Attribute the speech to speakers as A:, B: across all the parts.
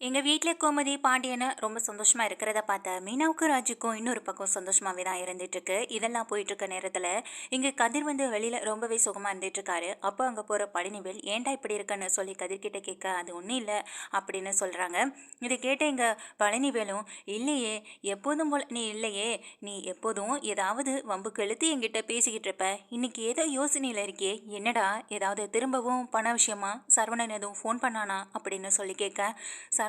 A: எங்கள் வீட்டில் கோமதி பாண்டியனை ரொம்ப சந்தோஷமாக இருக்கிறத பார்த்த மீனாவுக்கும் ராஜுக்கும் இன்னொரு பக்கம் சந்தோஷமாகவே தான் இருந்துகிட்ருக்கு இதெல்லாம் போயிட்டுருக்க நேரத்தில் இங்கே கதிர் வந்து வெளியில் ரொம்பவே சுகமாக இருந்துகிட்ருக்காரு அப்போ அங்கே போகிற பழனிவேல் ஏன்டா இப்படி இருக்கன்னு சொல்லி கதிர்கிட்ட கேட்க அது ஒன்றும் இல்லை அப்படின்னு சொல்கிறாங்க இதை கேட்ட எங்கள் பழனிவேலும் இல்லையே எப்போதும் போல் நீ இல்லையே நீ எப்போதும் ஏதாவது வம்புக்கு எழுத்து என்கிட்ட பேசிக்கிட்டு இருப்ப. இன்னைக்கு ஏதோ யோசனையில் இருக்கே என்னடா ஏதாவது திரும்பவும் பண விஷயமா? சரவணன் எதுவும் ஃபோன் பண்ணானா? அப்படின்னு சொல்லி கேட்க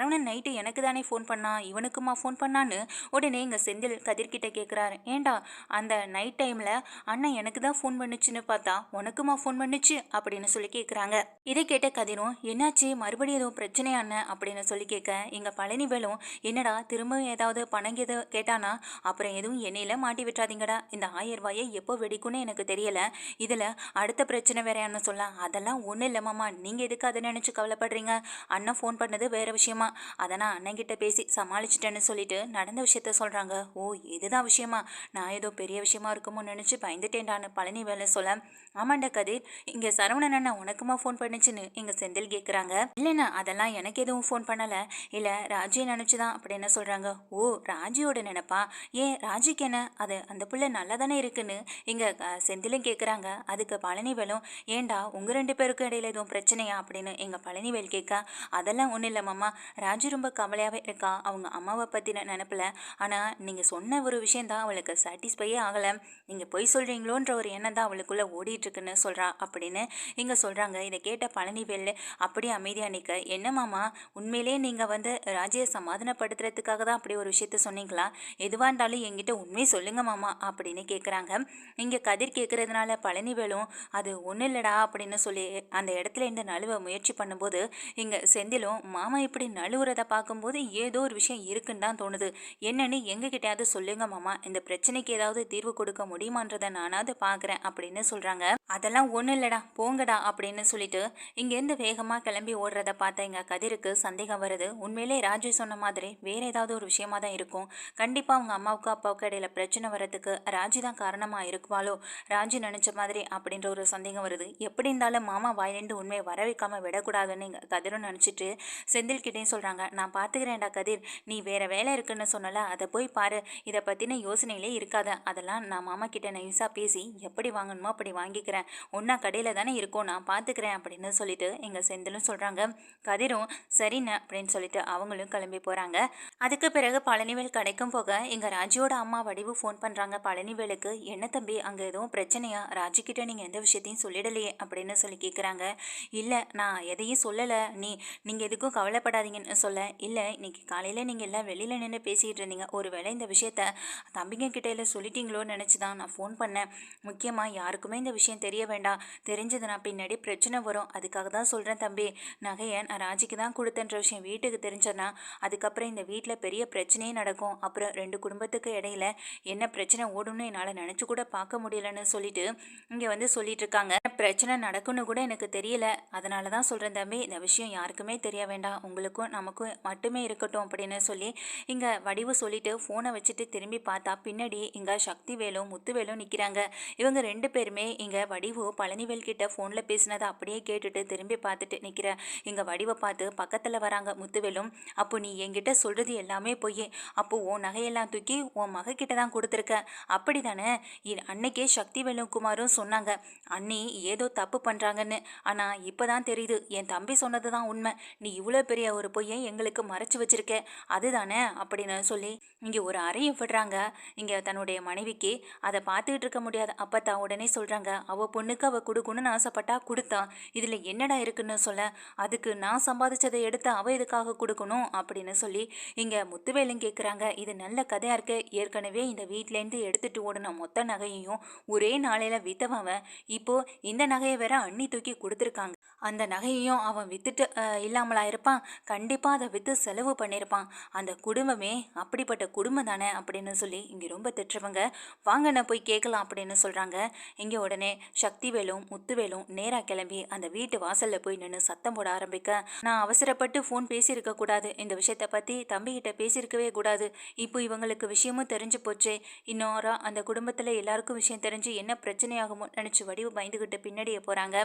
A: சரவணன் நைட்டு எனக்கு தானே ஃபோன் பண்ணா இவனுக்குமா ஃபோன் பண்ணான்னு உடனே இங்கே செந்தில் கதிர்கிட்ட கேட்குறாரு ஏண்டா அந்த நைட் டைமில் அண்ணன் எனக்கு தான் ஃபோன் பண்ணுச்சுன்னு பார்த்தா உனக்குமா ஃபோன் பண்ணுச்சு? அப்படின்னு சொல்லி கேட்குறாங்க இதை கேட்ட கதிரும் என்னாச்சு? மறுபடியும் எதுவும் பிரச்சனை அண்ணன் அப்படின்னு சொல்லி கேட்க இங்கே பழனிவேலும் என்னடா திரும்பவும் ஏதாவது பணம் எது கேட்டானா? அப்புறம் எதுவும் எண்ணெயில் மாட்டி விட்டுறாதீங்கடா. இந்த ஆயிரம் ரூபாயை எப்போ வெடிக்கும்னு எனக்கு தெரியலை. இதில் அடுத்த பிரச்சனை வேறையான்னு சொல்லலாம் அதெல்லாம் ஒன்றும் இல்லை மாமா. நீங்கள் எதுக்கு அதை நினச்சி கவலைப்படுறீங்க? அண்ணன் ஃபோன் பண்ணது வேறு விஷயமா? அதை நான் அண்ணங்கிட்ட பேசி சமாளிச்சிட்டேன்னு சொல்லிட்டு நடந்த விஷயத்த சொல்கிறாங்க ஓ இதுதான் விஷயமா? நான் ஏதோ பெரிய விஷயமா இருக்குமோ நினச்சி பயந்துட்டேன்டான்னு பழனி வேலை சொல்ல ஆமாண்டா கதிர் இங்கே சரவணன் அண்ணா உனக்குமா ஃபோன் பண்ணுச்சுன்னு இங்கே செந்தில் கேட்குறாங்க இல்லைண்ணா அதெல்லாம் எனக்கு எதுவும் ஃபோன் பண்ணலை. இல்லை ராஜியை நினச்சி தான் அப்படின்னு சொல்கிறாங்க ஓ ராஜியோட நினப்பா? ஏன் ராஜிக்கு என்ன? அது அந்த பிள்ளை நல்லா தானே இருக்குன்னு இங்கே செந்திலும் கேட்குறாங்க அதுக்கு பழனிவேலும் ஏண்டா உங்கள் ரெண்டு பேருக்கும் இடையில எதுவும் பிரச்சனையா? அப்படின்னு எங்கள் பழனிவேல் கேட்க அதெல்லாம் ஒன்றும் இல்லை மாமா ராஜு ரொம்ப கவலையாகவே இருக்கா அவங்க அம்மாவை பற்றின நினப்பில். ஆனால் நீங்கள் சொன்ன ஒரு விஷயந்தான் அவளுக்கு சாட்டிஸ்ஃபையே ஆகலை. நீங்கள் பொய் சொல்கிறீங்களோன்ற ஒரு எண்ணம் தான் அவளுக்குள்ளே ஓடிட்டுருக்குன்னு சொல்கிறா அப்படின்னு இங்கே சொல்கிறாங்க இதை கேட்ட பழனிவேல் அப்படியே அமைதியாக நிற்க என்ன மாமா? உண்மையிலே நீங்கள் வந்து ராஜியை சமாதானப்படுத்துறதுக்காக தான் அப்படி ஒரு விஷயத்த சொன்னீங்களா? எதுவாக இருந்தாலும் எங்கிட்ட உண்மை சொல்லுங்க மாமா அப்படின்னு கேட்குறாங்க இங்கே கதிர் கேட்குறதுனால பழனிவேலும் அது ஒன்றும் இல்லைடா அப்படின்னு சொல்லி அந்த இடத்துல இந்த நழுவ முயற்சி பண்ணும்போது இங்கே செந்திலும் மாமா இப்படி நழுவுறத பார்க்கும்போது ஏதோ ஒரு விஷயம் இருக்குன்னு தான் தோணுது. என்னன்னு எங்ககிட்டயாவது சொல்லுங்க மாமா. இந்த பிரச்சனைக்கு ஏதாவது தீர்வு கொடுக்க முடியுமான்றதை நானாவது பார்க்குறேன் அப்படின்னு சொல்கிறாங்க அதெல்லாம் ஒன்றும் இல்லைடா போங்கடா அப்படின்னு சொல்லிட்டு இங்கேருந்து வேகமாக கிளம்பி ஓடுறத பார்த்தா எங்கள் கதிருக்கு சந்தேகம் வருது. உண்மையிலே ராஜு சொன்ன மாதிரி வேற ஏதாவது ஒரு விஷயமா தான் இருக்கும். கண்டிப்பாக அவங்க அம்மாவுக்கு அப்பாவுக்கும் இடையில பிரச்சனை வர்றதுக்கு ராஜி தான் காரணமாக இருக்குவாளோ? ராஜி நினச்ச மாதிரி அப்படின்ற ஒரு சந்தேகம் வருது. எப்படி இருந்தாலும் மாமா வாயிலேருந்து உண்மையை வர வைக்காம விடக்கூடாதுன்னு எங்கள் கதிரும் நினச்சிட்டு செந்தில்கிட்டையும் சொல்கிறாங்க நான் பார்த்துக்கிறேன்டா கதிர். நீ வேறு வேலை இருக்குன்னு சொன்னல அதை போய் பாரு. இதை பற்றின யோசனையிலே இருக்காத. அதெல்லாம் நான் மாமா கிட்ட நைஸாக பேசி எப்படி வாங்கணுமோ அப்படி வாங்கிக்கிறேன். ஒன்றா கடையில் தானே இருக்கும். நான் பார்த்துக்கிறேன் அப்படின்னு சொல்லிட்டு எங்கள் செந்திலும் சொல்கிறாங்க கதிரும் சரிண்ணே அப்படின்னு சொல்லிட்டு அவங்களும் கிளம்பி போகிறாங்க அதுக்கு பிறகு பழனிவேல் கடைக்கும் போக எங்கள் ராஜியோட அம்மா வடிவு ஃபோன் பண்ணுறாங்க பழனிவேலுக்கு என்ன தம்பி அங்கே எதுவும் பிரச்சனையா? ராஜிக்கிட்ட நீங்கள் எந்த விஷயத்தையும் சொல்லிடலையே அப்படின்னு சொல்லி கேட்குறாங்க இல்லை நான் எதையும் சொல்லலை. நீ நீங்கள் எதுக்கும் கவலைப்படாதீங்கன்னு சொல்ல இல்லை இன்றைக்கி காலையில் நீங்கள் எல்லாம் வெளியில் நின்று பேசிகிட்டு இருந்தீங்க. ஒரு வேளை இந்த விஷயத்த தம்பிங்க கிட்டையில் சொல்லிட்டீங்களோன்னு நினச்சி தான் நான் ஃபோன் பண்ணேன். முக்கியமாக யாருக்குமே இந்த விஷயம் தெரிய வேண்டாம். தெரிஞ்சது நான் பின்னாடி பிரச்சனை வரும். அதுக்காக தான் சொல்கிறேன் தம்பி. நகையை நான் ராஜிக்கு தான் கொடுத்தன்ற விஷயம் வீட்டுக்கு தெரிஞ்சேன்னா அதுக்கப்புறம் இந்த வீட்டில் பெரிய பிரச்சனையே நடக்கும். அப்புறம் ரெண்டு குடும்பத்துக்கு இடையில என்ன பிரச்சனை ஓடும்னு என்னால் நினச்சி கூட பார்க்க முடியலன்னு சொல்லிட்டு இங்கே வந்து சொல்லிட்டு இருக்காங்க. பிரச்சனை நடக்கும்னு கூட எனக்கு தெரியல. அதனால தான் சொல்கிறேன் தம்பி. இந்த விஷயம் யாருக்குமே தெரிய வேண்டாம். உங்களுக்கும் நமக்கு மட்டுமே இருக்கட்டும் அப்படின்னு சொல்லி இங்கே வடிவு சொல்லிட்டு ஃபோனை வச்சுட்டு திரும்பி பார்த்தா பின்னாடி இங்கே சக்தி வேலும் முத்துவேலும் நிற்கிறாங்க இவங்க ரெண்டு பேருமே இங்கே வடிவு பழனிவேல் கிட்ட ஃபோனில் பேசினதை அப்படியே கேட்டுட்டு திரும்பி பார்த்துட்டு நிற்கிற இங்கே வடிவை பார்த்து பக்கத்தில் வராங்க முத்துவேலும். அப்போ நீ என்கிட்ட சொல்கிறது எல்லாமே பொய் அப்போ உன் நகையெல்லாம் தூக்கி உன் மகக்கிட்ட தான் கொடுத்துருக்க. அப்படி தானே அன்னைக்கே சக்தி வேலும் குமாரும் சொன்னாங்க. அண்ணி ஏதோ தப்பு பண்ணுறாங்கன்னு ஆனால் இப்போ தான் தெரியுது. என் தம்பி சொன்னது தான் உண்மை. நீ இவ்வளோ பெரிய ஒரு பொய்யை எங்களுக்கு மறைச்சி வச்சிருக்க? அதுதானே? அப்படின்னு சொல்லி இங்கே ஒரு அறையை விடுறாங்க. இங்கே தன்னுடைய மனைவிக்கு அதை பார்த்துக்கிட்டு இருக்க முடியாது. அப்போ தான் உடனே சொல்கிறாங்க அவள் பொண்ணுக்கு அவள் கொடுக்கணும்னு ஆசைப்பட்டா கொடுத்தான் இதில் என்னடா இருக்குன்னு சொல்ல? அதுக்கு நான் சம்பாதிச்சதை எடுத்து அவள் இதுக்காக கொடுக்கணும்? அப்படின்னு சொல்லி இங்கே முத்துவேலும் கேட்குறாங்க இது நல்ல கதையாக இருக்கு. ஏற்கனவே இந்த வீட்டிலேருந்து எடுத்துகிட்டு ஓடின மொத்த நகையையும் ஒரே நாளையில் வித்தவன் இப்போது இந்த நகையை வேற அண்ணி தூக்கி கொடுத்துருக்காங்க. அந்த நகையையும் அவன் வித்துட்டு இல்லாமலா இருப்பான்? கண்டிப்பாக கண்டிப்பாக அதை விற்று செலவு பண்ணியிருப்பான் அந்த குடும்பமே அப்படிப்பட்ட குடும்பம் தானே அப்படின்னு சொல்லி இங்கே ரொம்ப திட்டுறவங்க வாங்க நான் போய் கேட்கலாம் அப்படின்னு சொல்கிறாங்க இங்கே உடனே சக்திவேலும் முத்துவேலும் நேராக கிளம்பி அந்த வீட்டு வாசலில் போய் நின்று சத்தம் போட ஆரம்பிக்க நான் அவசரப்பட்டு ஃபோன் பேசியிருக்க கூடாது. இந்த விஷயத்தை பற்றி தம்பிக்கிட்ட பேசியிருக்கவே கூடாது. இப்போ இவங்களுக்கு விஷயமும் தெரிஞ்சு போச்சு. இன்னொரு அந்த குடும்பத்தில் எல்லாருக்கும் விஷயம் தெரிஞ்சு என்ன பிரச்சனையாகுமோ நினச்சி வடிவு பயந்துக்கிட்டு பின்னாடியே போகிறாங்க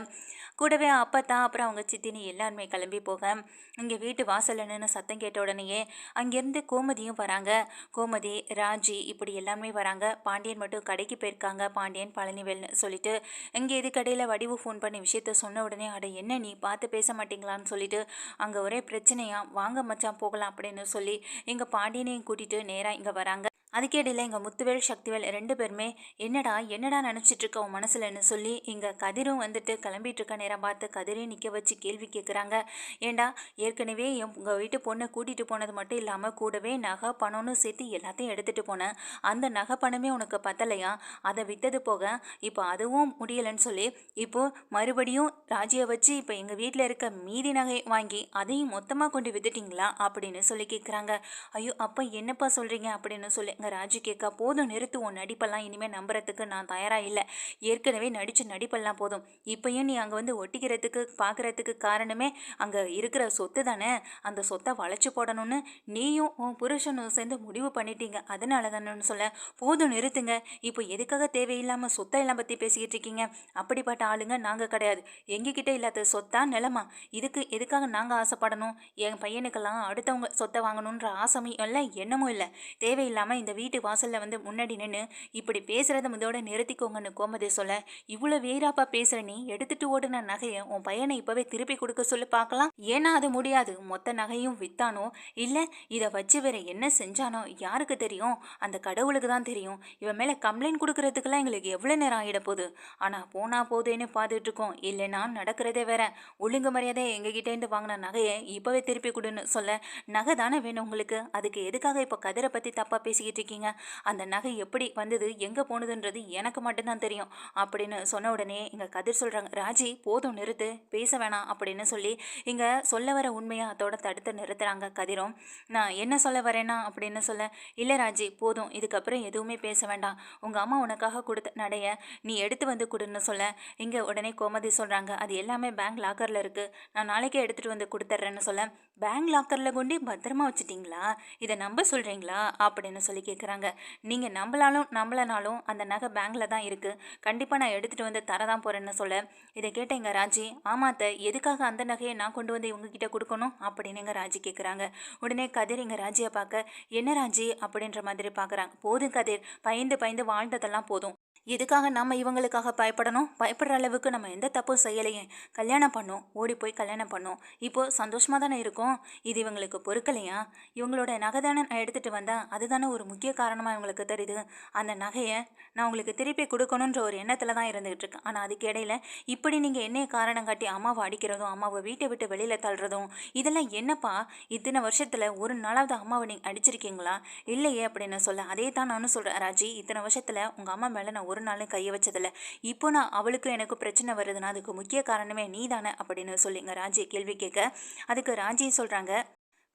A: கூடவே அப்பா தான் அப்புறம் அவங்க சித்தினி எல்லாருமே கிளம்பி போக இங்கே வீட்டு வாசல்ல சத்தம் கேட்ட உடனேயே அங்கேருந்து கோமதியும் வராங்க. கோமதி ராஜி இப்படி எல்லாமே வராங்க. பாண்டியன் மட்டும் கடைக்கு போயிருக்காங்க. பாண்டியன் பழனிவேல்னு சொல்லிட்டு இங்கே இது கடையில் வடிவு ஃபோன் பண்ணி விஷயத்த சொன்ன உடனே அட என்ன நீ பார்த்து பேச மாட்டீங்களான்னு சொல்லிட்டு அங்கே ஒரே பிரச்சனையா வாங்க மச்சான் போகலாம் அப்படின்னு சொல்லி எங்கள் பாண்டியனையும் கூட்டிகிட்டு நேராக இங்கே வராங்க. அதுக்கேடையில் எங்கள் முத்துவேல் சக்திவேல் ரெண்டு பேருமே என்னடா என்னடா நினச்சிட்ருக்க உன் மனசுலன்னு சொல்லி இங்கே கதிரும் வந்துட்டு கிளம்பிட்டு இருக்க நேரம் பார்த்து கதிரையும் நிற்க வச்சு கேள்வி கேட்குறாங்க ஏண்டா ஏற்கனவே என் உங்கள் வீட்டு பொண்ணை கூட்டிகிட்டு போனது மட்டும் இல்லாமல் கூடவே நகை பணம்னு சேர்த்து எல்லாத்தையும் எடுத்துகிட்டு போனேன். அந்த நகை பணமே உனக்கு பத்தலையா? அதை விற்றது போக இப்போ அதுவும் முடியலைன்னு சொல்லி இப்போது மறுபடியும் ராஜியை வச்சு இப்போ எங்கள் வீட்டில் இருக்க மீதி நகை வாங்கி அதையும் மொத்தமாக கொண்டு வித்துட்டிங்களா? அப்படின்னு சொல்லி கேட்குறாங்க ஐயோ அப்போ என்னப்பா சொல்கிறீங்க அப்படின்னு சொல்லி ராஜி ராஜு போதும் நிறுத்து. உன் நடிப்பெல்லாம் இனிமேல் நம்புறதுக்கு நான் தயாராக இல்லை. ஏற்கனவே நடித்து நடிப்பெல்லாம் போதும். இப்பயும் நீ அங்கே வந்து ஒட்டிக்கிறதுக்கு பார்க்குறதுக்கு காரணமே அங்கே இருக்கிற சொத்து தானே? அந்த சொத்தை வளைச்சு போடணும்னு நீயும் உன் புருஷனும் சேர்ந்து முடிவு பண்ணிட்டீங்க. அதனால தானேன்னு சொல்ல போதும் நிறுத்துங்க. இப்போ எதுக்காக தேவையில்லாமல் சொத்தை எல்லாம் பற்றி பேசிக்கிட்டு இருக்கீங்க? அப்படிப்பட்ட ஆளுங்க நாங்கள் கிடையாது. எங்ககிட்ட இல்லாத சொத்தா நிலமா? இதுக்கு எதுக்காக நாங்கள் ஆசைப்படணும்? என் பையனுக்கெல்லாம் அடுத்தவங்க சொத்தை வாங்கணுன்ற ஆசையும் இல்லை எண்ணமும் இல்லை. தேவையில்லாமல் இந்த வீட்டு வாசலில் வந்து முன்னாடி நின்று இப்படி பேசுகிறத முதோட நிறுத்திக்கோங்கன்னு கோமதி சொல்ல இவ்வளோ வேறாப்பா பேசுகிற நீ? எடுத்துட்டு ஓடுன நகையை உன் பையனை இப்போவே திருப்பி கொடுக்க சொல்லி பார்க்கலாம் ஏன்னா அது முடியாது. மொத்த நகையும் வித்தானோ? இல்லை இதை வச்சு வேற என்ன செஞ்சானோ? யாருக்கு தெரியும்? அந்த கடவுளுக்கு தான் தெரியும். இவன் மேலே கம்ப்ளைண்ட் கொடுக்கறதுக்கெல்லாம் எங்களுக்கு எவ்வளோ நேரம் ஆகிட போகுது? ஆனால் போனா போதேன்னு பார்த்துட்டு இருக்கோம். இல்லைன்னா நடக்கிறதே வேற. ஒழுங்கு மரியாதை எங்ககிட்டேருந்து வாங்கின நகையை இப்போவே திருப்பி கொடுன்னு சொல்ல நகை தானே வேணும் உங்களுக்கு? அதுக்கு எதுக்காக இப்போ கதிரை பற்றி தப்பாக பேசிக்கிட்டு இருக்கீங்க அந்த நகை எப்படி வந்தது எங்கே போனதுன்றது எனக்கு மட்டும்தான் தெரியும். அப்படின்னு சொன்ன உடனே இங்கே கதிர் சொல்கிறாங்க ராஜி போதும் நிறுத்து பேச வேணாம் அப்படின்னு சொல்லி இங்கே சொல்ல வர உண்மையை அதோட தடுத்து நிறுத்துகிறாங்க கதிரும். நான் என்ன சொல்ல வரேன்னா அப்படின்னு சொல்ல இல்லை ராஜி போதும் இதுக்கப்புறம் எதுவுமே பேச வேண்டாம். உங்கள் அம்மா உனக்காக கொடுத்த நடைய நீ எடுத்து வந்து கொடுன்னு சொல்ல. இங்கே உடனே கோமதி சொல்கிறாங்க அது எல்லாமே பேங்க் லாக்கரில் இருக்குது நான் நாளைக்கே எடுத்துகிட்டு வந்து கொடுத்துட்றேன்னு சொல்ல. பேங்க் லாக்கரில் கொண்டு பத்திரமா வச்சுட்டிங்களா? இதை நம்ப சொல்கிறீங்களா அப்படின்னு சொல்லி கேட்குறாங்க. நீங்கள் நம்மளாலும் நம்மளனாலும் அந்த நகை பேங்கில் தான் இருக்குது கண்டிப்பாக நான் எடுத்துகிட்டு வந்து தரதான் போகிறேன்னு சொல்ல. இதை கேட்ட எங்கள் ராஜி ஆமாத்த எதுக்காக அந்த நகையை நான் கொண்டு வந்து இவங்ககிட்ட கொடுக்கணும்? அப்படின்னு எங்கள் ராஜி கேட்குறாங்க. உடனே கதிர் எங்கள் ராஜியை பார்க்க என்ன ராஜி? அப்படின்ற மாதிரி பார்க்குறாங்க. போதும் கதிர். பயந்து பயந்து வாழ்ந்ததெல்லாம் போதும். எதுக்காக நம்ம இவங்களுக்காக பயப்படணும்? பயப்படுற அளவுக்கு நம்ம எந்த தப்பும் செய்யலையே. கல்யாணம் பண்ணோம். ஓடி போய் கல்யாணம் பண்ணோம். இப்போது சந்தோஷமாக தானே இருக்கோம். இது இவங்களுக்கு பொறுக்கலையா? இவங்களோட நகை தானே நான் எடுத்துகிட்டு வந்தேன். அதுதானே ஒரு முக்கிய காரணமாக இவங்களுக்கு தெரியுது. அந்த நகையை நான் உங்களுக்கு திருப்பி கொடுக்கணுன்ற ஒரு எண்ணத்தில் தான் இருந்துகிட்டு இருக்கேன். ஆனால் அதுக்கு இடையில இப்படி நீங்கள் என்னைய காரணம் காட்டி அம்மாவை அடிக்கிறதும் அம்மாவை வீட்டை விட்டு வெளியில் தள்ளுறதும் இதெல்லாம் என்னப்பா? இத்தனை வருஷத்தில் ஒரு நாளாவது அம்மாவை நீங்கள் அடிச்சிருக்கீங்களா? இல்லையே அப்படின்னு சொல்ல அதே தான் நானும் சொல்கிறேன் ராஜி இத்தனை வருஷத்தில் உங்கள் அம்மா மேலே நான் ஒரு நாளும் கையை வச்சதில்லை. இப்போ நான் அவளுக்கும் எனக்கு பிரச்சனை வருதுன்னா அதுக்கு முக்கிய காரணமே நீ தானே அப்படின்னு சொல்லிங்க. ராஜி கேள்வி கேட்க அதுக்கு ராஜி சொல்கிறாங்க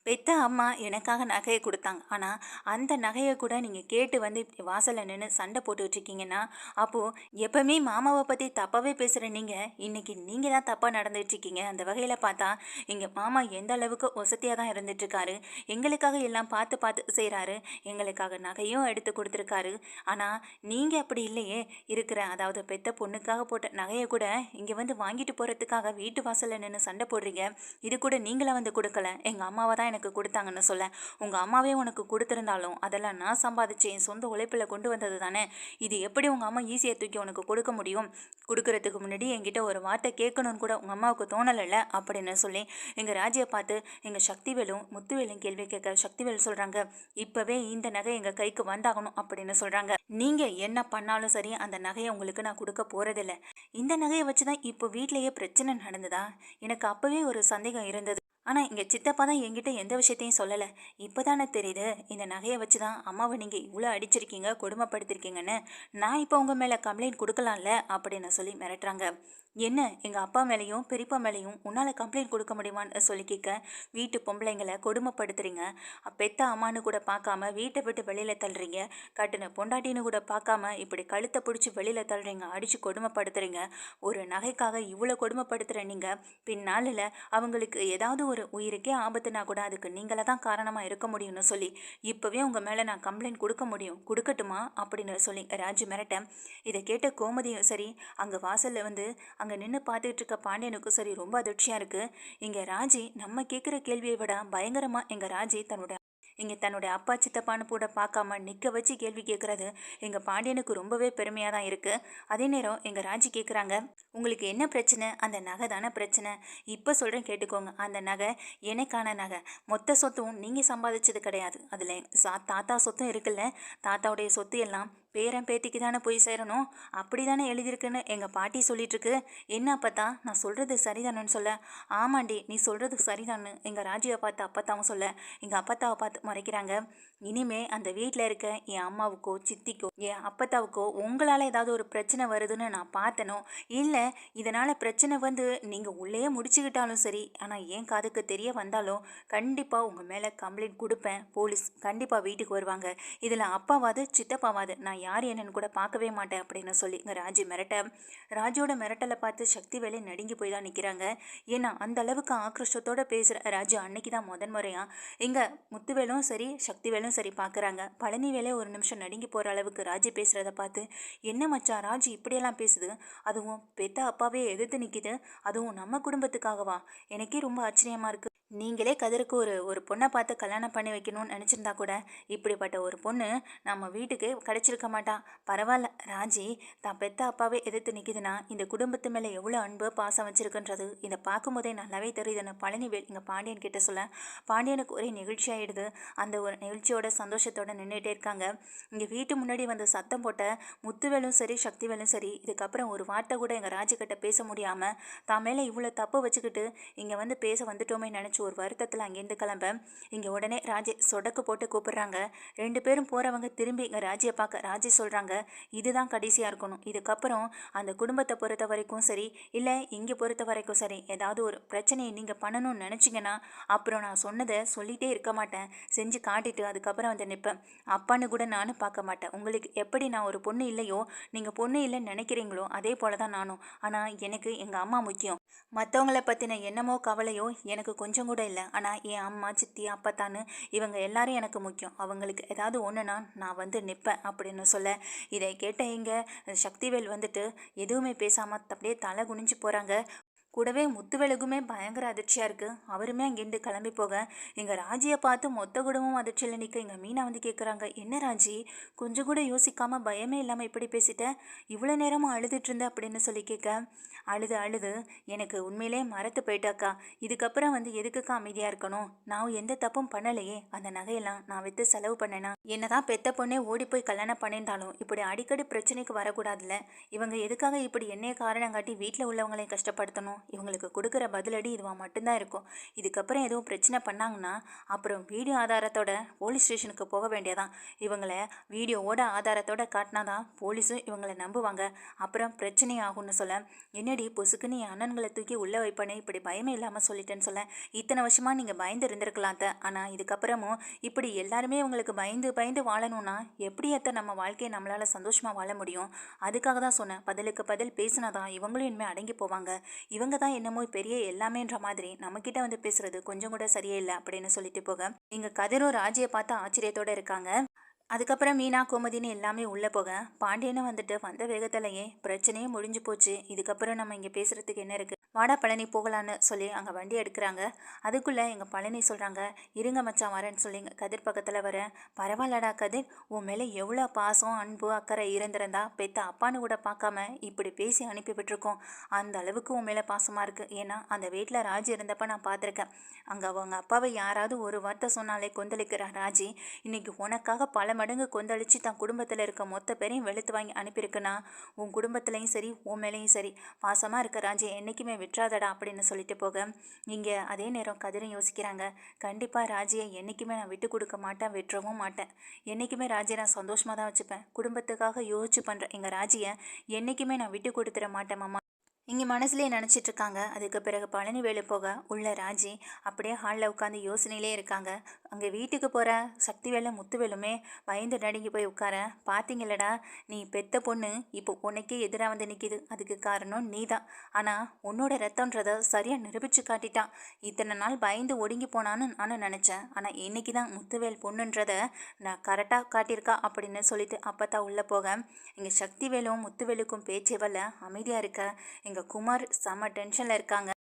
A: பெத்த அம்மா எனக்காக நகையை கொடுத்தாங்க. ஆனால் அந்த நகையை கூட நீங்கள் கேட்டு வந்து இப்படி வாசலில் நின்று சண்டை போட்டுட்ருக்கீங்கன்னா அப்போது எப்பவுமே மாமாவை பற்றி தப்பாகவே பேசுகிற நீங்கள் இன்றைக்கி நீங்கள் தான் தப்பாக நடந்துகிட்ருக்கீங்க அந்த வகையில் பார்த்தா இங்கே மாமா எந்த அளவுக்கு வசதியாக தான் இருந்துட்டுருக்காரு எங்களுக்காக எல்லாம் பார்த்து பார்த்து செய்கிறாரு எங்களுக்காக நகையும் எடுத்து கொடுத்துருக்காரு. ஆனால் நீங்கள் அப்படி இல்லையே. இருக்கிற அதாவது பெத்த பொண்ணுக்காக போட்ட நகையை கூட இங்கே வந்து வாங்கிட்டு போகிறதுக்காக வீட்டு வாசலில் நின்று சண்டை போடுறீங்க. இது கூட நீங்களாக வந்து கொடுக்கல. எங்கள் அம்மாவை தான் எனக்கு கொடுத்தாங்கன்னு சொல்ல. உங்கள் அம்மாவே உனக்கு கொடுத்துருந்தாலும் அதெல்லாம் நான் சம்பாதிச்சேன் என் சொந்த உழைப்பில் கொண்டு வந்தது தானே? இது எப்படி உங்கள் அம்மா ஈஸியாக தூக்கி உனக்கு கொடுக்க முடியும்? கொடுக்கறதுக்கு முன்னாடி என்கிட்ட ஒரு வார்த்தை கேட்கணும்னு கூட உங்கள் அம்மாவுக்கு தோணலைல்ல? அப்படின்னு சொல்லி எங்கள் ராஜியை பார்த்து எங்கள் சக்திவேலும் முத்துவேலும் கேள்வி கேட்க சக்திவேல் சொல்கிறாங்க இப்போவே இந்த நகை எங்கள் கைக்கு வந்தாகணும் அப்படின்னு சொல்கிறாங்க நீங்கள் என்ன பண்ணாலும் சரி அந்த நகையை உங்களுக்கு நான் கொடுக்க போகிறதில்ல இந்த நகையை வச்சு தான் இப்போ வீட்லேயே பிரச்சனை நடந்ததா? எனக்கு அப்போவே ஒரு சந்தேகம் இருந்தது. ஆனால் இங்கே சித்தப்பா தான் என்கிட்ட எந்த விஷயத்தையும் சொல்லலை. இப்போ தானே தெரியுது இந்த நகையை வச்சு தான் அம்மாவை நீங்கள் இவ்வளோ அடிச்சிருக்கீங்க கொடுமைப்படுத்திருக்கீங்கன்னு. நான் இப்போ உங்கள் மேலே கம்ப்ளைண்ட் கொடுக்கலாம்ல அப்படின்னு சொல்லி மிரட்டுறாங்க. என்ன எங்கள் அப்பா மேலேயும் பெரியப்பா மேலேயும் உன்னால் கம்ப்ளைண்ட் கொடுக்க முடியுமான்னு சொல்லி கேட்க வீட்டு பொம்பளைங்களை கொடுமைப்படுத்துறீங்க. பெத்த அம்மானு கூட பார்க்காம வீட்டை விட்டு வெளியில் தள்ளுறீங்க. கட்டின பொண்டாட்டின்னு கூட பார்க்காம இப்படி கழுத்தை பிடிச்சி வெளியில் தள்ளுறீங்க அடித்து கொடுமைப்படுத்துறீங்க. ஒரு நகைக்காக இவ்வளோ கொடுமைப்படுத்துகிற நீங்கள் பின்னாளில் அவங்களுக்கு ஏதாவது ஒரு உயிருக்கே ஆபத்துனா கூட அதுக்கு நீங்களே தான் காரணமாக இருக்க முடியும்னு சொல்லி இப்போவே உங்கள் மேலே நான் கம்ப்ளைண்ட் கொடுக்க முடியும். கொடுக்கட்டுமா? அப்படின்னு சொல்லி ராஜு மிரட்ட இதை கேட்ட கோமதியும் சரி அங்கே வாசலில் வந்து அங்கே நின்று பார்த்துட்டு இருக்க பாண்டியனுக்கும் சரி ரொம்ப அதிர்ச்சியாக இருக்குது இங்கே ராஜி நம்ம கேட்குற கேள்வியை விட பயங்கரமாக எங்கள் ராஜி தன்னோட நீங்கள் தன்னுடைய அப்பா சித்தப்பான்னு கூட பார்க்காம நிற்க வச்சு கேள்வி கேட்குறது எங்கள் பாண்டியனுக்கு ரொம்பவே பெருமையாக தான் இருக்குது அதே நேரம் எங்கள் ராஜி கேட்குறாங்க உங்களுக்கு என்ன பிரச்சனை? அந்த நகை தானே பிரச்சனை? இப்போ சொல்கிறேன் கேட்டுக்கோங்க. அந்த நகை எனக்கான நகை. மொத்த சொத்தும் நீங்கள் சம்பாதிச்சது கிடையாது. அதில் சா தாத்தா சொத்தும் இருக்குல்ல. தாத்தாவுடைய சொத்து எல்லாம் பேரன் பேத்திக்கு தானே போய் சேரணும்? அப்படி தானே எழுதியிருக்குன்னு எங்கள் பாட்டி சொல்லிட்டுருக்கு. என்ன அப்பத்தா? நான் சொல்கிறது சரிதானன்னு சொல்ல. ஆமாண்டி நீ சொல்கிறது சரிதான்னு எங்கள் ராஜியை பார்த்து அப்பத்தாவும் சொல்ல. எங்கள் அப்பத்தாவை பார்த்து மறைக்கிறாங்க. இனிமே அந்த வீட்டில் இருக்க என் அம்மாவுக்கோ சித்திக்கோ என் அப்பத்தாவுக்கோ உங்களால் ஏதாவது ஒரு பிரச்சனை வருதுன்னு நான் பார்த்தனோ? இல்லை இதனால் பிரச்சனை வந்து நீங்கள் உள்ளே முடிச்சுக்கிட்டாலும் சரி ஆனால் என் காதுக்கு தெரிய வந்தாலும் கண்டிப்பாக உங்கள் மேலே கம்ப்ளைண்ட் கொடுப்பேன். போலீஸ் கண்டிப்பாக வீட்டுக்கு வருவாங்க. இதில் அப்பாவாது சித்தப்பாவாது நான் யார் என்னன்னு கூட பார்க்கவே மாட்டேன் அப்படின்னு சொல்லி இங்கே ராஜு மிரட்ட ராஜோட மிரட்டலை பார்த்து சக்தி வேலை நடுங்கி போய் தான் நிற்கிறாங்க ஏன்னா அந்த அளவுக்கு ஆக்ரோஷத்தோடு பேசுகிற ராஜு அன்னைக்கு தான் முதன் முறையாக இங்கே முத்துவேலும் சரி சக்திவேலும் சரி பார்க்குறாங்க பழனிவேலே ஒரு நிமிஷம் நடுங்கி போகிற அளவுக்கு ராஜி பேசுகிறத பார்த்து என்ன மச்சான் ராஜி இப்படியெல்லாம் பேசுது? அதுவும் பெத்த அப்பாவே எதிர்த்து நிற்கிது அதுவும் நம்ம குடும்பத்துக்காகவா? எனக்கே ரொம்ப ஆச்சரியமாக இருக்குது நீங்களே கதிருக்கு ஒரு ஒரு பொண்ணை பார்த்து கல்யாணம் பண்ணி வைக்கணும்னு நினச்சிருந்தா கூட இப்படிப்பட்ட ஒரு பொண்ணு நம்ம வீட்டுக்கு கிடைச்சிருக்க மாட்டா. பரவாயில்ல ராஜி தான் பெத்த அப்பாவே எதிர்த்து நிற்கிதுன்னா இந்த குடும்பத்து மேலே எவ்வளோ அன்பு பாசம் வச்சிருக்குன்றது இதை பார்க்கும்போதே நல்லாவே தெரியுதுன்னு பழனிவேல் இங்கே பாண்டியன் கிட்ட சொல்ல. பாண்டியனுக்கு ஒரே நிகழ்ச்சி ஆயிடுது. அந்த ஒரு நிகழ்ச்சியோட சந்தோஷத்தோட நின்றுட்டே இருக்காங்க. இங்கே வீட்டு முன்னாடி வந்து சத்தம் போட்ட முத்துவேலும் சரி சக்திவேலும் சரி இதுக்கப்புறம் ஒரு வார்த்தை கூட எங்கள் ராஜுக்கிட்ட பேச முடியாமல் தான் மேலே இவ்வளோ தப்பு வச்சுக்கிட்டு இங்கே வந்து பேச வந்துட்டோமே நினச்சி ஒரு வருத்தத்தில் அங்கேருந்து கிளம்ப இங்கே உடனே ராஜே சொடக்கு போட்டு கூப்பிடுறாங்க. ரெண்டு பேரும் போகிறவங்க திரும்பி இங்கே ராஜியை பார்க்க ராஜே சொல்கிறாங்க இதுதான் கடைசியாக இருக்கணும். இதுக்கப்புறம் அந்த குடும்பத்தை பொறுத்த வரைக்கும் சரி இல்லை இங்கே பொறுத்த வரைக்கும் சரி ஏதாவது ஒரு பிரச்சனையை நீங்கள் பண்ணணும்னு நினச்சிங்கன்னா அப்புறம் நான் சொன்னதை சொல்லிகிட்டே இருக்க மாட்டேன். செஞ்சு காட்டிட்டு அதுக்கப்புறம் வந்து நிற்பேன். அப்பான்னு கூட நானும் பார்க்க மாட்டேன். உங்களுக்கு எப்படி நான் ஒரு பொண்ணு இல்லையோ நீங்கள் பொண்ணு இல்லைன்னு நினைக்கிறீங்களோ அதே போல தான் நானும். ஆனால் எனக்கு எங்கள் அம்மா முக்கியம். மற்றவங்கள பற்றின என்னமோ கவலையோ எனக்கு கொஞ்சம் கூட இல்லை. ஆனால் என் அம்மா சித்தி அப்பத்தான்னு இவங்க எல்லாரும் எனக்கு முக்கியம். அவங்களுக்கு ஏதாவது ஒன்றுனா நான் வந்து நிற்பேன் அப்படின்னு சொல்ல. இதை கேட்ட இங்கே சக்திவேல் வந்துட்டு எதுவுமே பேசாமல் அப்படியே தலை குனிஞ்சு போகிறாங்க கூடவே முத்துவெலுக்குமே பயங்கர அதிர்ச்சியாக இருக்குது அவருமே அங்கேருந்து கிளம்பி போக எங்கள் ராஜியை பார்த்து மொத்த குடும்பம் அதிர்ச்சியில் நிற்க எங்கள் மீனா வந்து கேட்குறாங்க என்ன ராஜி? கொஞ்சம் கூட யோசிக்காமல் பயமே இல்லாமல் இப்படி பேசிட்டேன் இவ்வளோ நேரமாக அழுதுட்டு அப்படின்னு சொல்லி கேட்க அழுது அழுது. எனக்கு உண்மையிலே மறத்து போயிட்டாக்கா. இதுக்கப்புறம் வந்து எதுக்குக்கா அமைதியாக இருக்கணும்? நான் எந்த தப்பும் பண்ணலையே. அந்த நகையெல்லாம் நான் விற்று செலவு பண்ணேனா? என்னதான் பெத்த பொண்ணே ஓடி போய் கல்யாணம் பண்ணியிருந்தாலும் இப்படி அடிக்கடி பிரச்சனைக்கு வரக்கூடாதுல்ல? இவங்க எதுக்காக இப்படி என்னைய காரணம் காட்டி வீட்டில் உள்ளவங்களையும் கஷ்டப்படுத்தணும்? இவங்களுக்கு கொடுக்குற பதிலடி இதுவாக மட்டும்தான் இருக்கும். இதுக்கப்புறம் எதுவும் பிரச்சனை பண்ணாங்கன்னா அப்புறம் வீடியோ ஆதாரத்தோட போலீஸ் ஸ்டேஷனுக்கு போக வேண்டியதான் இவங்களை வீடியோவோட ஆதாரத்தோட காட்டினா தான் போலீஸும் இவங்களை நம்புவாங்க. அப்புறம் பிரச்சனை ஆகும்னு சொல்ல என்னடி பொசுக்குன்னு என் அண்ணன்களை தூக்கி உள்ளே வைப்பனே இப்படி பயமே இல்லாமல் சொல்லிட்டேன்னு சொல்ல இத்தனை வருஷமாக நீங்கள் பயந்து இருந்திருக்கலாம் ஆனால் இதுக்கப்புறமும் இப்படி எல்லாருமே உங்களுக்கு பயந்து பயந்து வாழணும்னா எப்படி அத்தை நம்ம வாழ்க்கையை நம்மளால் சந்தோஷமாக வாழ முடியும்? அதுக்காக தான் சொன்னேன். பதிலுக்கு பதில் பேசினா தான் இவங்களும் இனிமேல் அடங்கி போவாங்க. இவங்க தான் என்னமோ பெரிய எல்லாமேன்ற மாதிரி நம்மக்கிட்ட வந்து பேசுறது கொஞ்சம் கூட சரியே இல்லை அப்படின்னு சொல்லிட்டு போக. இங்கே கதிரும் ராஜியை பார்த்து ஆச்சரியத்தோடு இருக்காங்க. அதுக்கப்புறம் மீனா கோமதின்னு எல்லாமே உள்ளே போக. பாண்டியனை வந்துட்டு வந்த வேகத்திலேயே பிரச்சனையே முடிஞ்சு போச்சு. இதுக்கப்புறம் நம்ம இங்கே பேசுகிறதுக்கு என்ன இருக்குது வாடா பழனி போகலான்னு சொல்லி அங்கே வண்டி எடுக்கிறாங்க. அதுக்குள்ளே எங்கள் பழனி சொல்கிறாங்க இருங்க மச்சான் வரேன்னு சொல்லி கதிர் பக்கத்தில் வரேன் பரவாயில்லடா கதிர் உன் மேலே எவ்வளோ பாசம் அன்பு அக்கறை இருந்திருந்தா பெத்த அப்பான்னு கூட பார்க்காம இப்படி பேசி அனுப்பி விட்டுருக்கோம். அந்த அளவுக்கு உன் மேலே பாசமாக இருக்குது ஏன்னா அந்த வீட்டில் ராஜி இருந்தப்போ நான் பார்த்துருக்கேன். அங்கே அவங்க அப்பாவை யாராவது ஒரு வார்த்தை சொன்னாலே கொந்தளிக்கிற ராஜி இன்னைக்கு உனக்காக பல மடங்கு கொந்தளிச்சு தன் குடும்பத்தில் இருக்க மொத்த பேரையும் வெளுத்து வாங்கி அனுப்பியிருக்குன்னா உன் குடும்பத்துலேயும் சரி உன் மேலேயும் சரி பாசமாக இருக்க ராஜி என்றைக்குமே விட்டுறாதடா அப்படின்னு சொல்லிட்டு போக. இங்கே அதே நேரம் கதிரும் யோசிக்கிறாங்க. கண்டிப்பாக ராஜியை என்றைக்குமே நான் விட்டு கொடுக்க மாட்டேன் விட்டுறவும் மாட்டேன். என்றைக்குமே ராஜியை நான் சந்தோஷமாக தான் வச்சுப்பேன். குடும்பத்துக்காக யோசிச்சு பண்ணுறேன் எங்கள் ராஜியை என்றைக்குமே நான் விட்டு கொடுத்துட மாட்டேன் மாமா. இங்கே மனசுலேயே நினச்சிட்டு இருக்காங்க. அதுக்கு பிறகு பழனி வேலை போக உள்ள ராஜி அப்படியே ஹாலில் உட்காந்து யோசனையிலே இருக்காங்க. அங்கே வீட்டுக்கு போகிற சக்திவேலும் முத்துவேலுமே பயந்து நடுங்கி போய் உட்கார பார்த்தீங்களடா நீ பெத்த பொண்ணு இப்போ உனக்கே எதிராக வந்து நிற்கிது அதுக்கு காரணம் நீ தான் ஆனால் உன்னோட ரத்தன்றதை சரியாக நிரூபித்து காட்டிட்டான். இத்தனை நாள் பயந்து ஒடுங்கி போனான்னு நானும் நினச்சேன். ஆனால் இன்னைக்கு தான் முத்துவேல் பொண்ணுன்றதை நான் கரெக்டாக காட்டியிருக்கா அப்படின்னு சொல்லிட்டு அப்போ தான் உள்ளே போக இங்கே சக்திவேலும் முத்துவேலுக்கும் பேச்சே வரல. அமைதியாக இருக்க. எங்கள் குமார் செம டென்ஷனில் இருக்காங்க.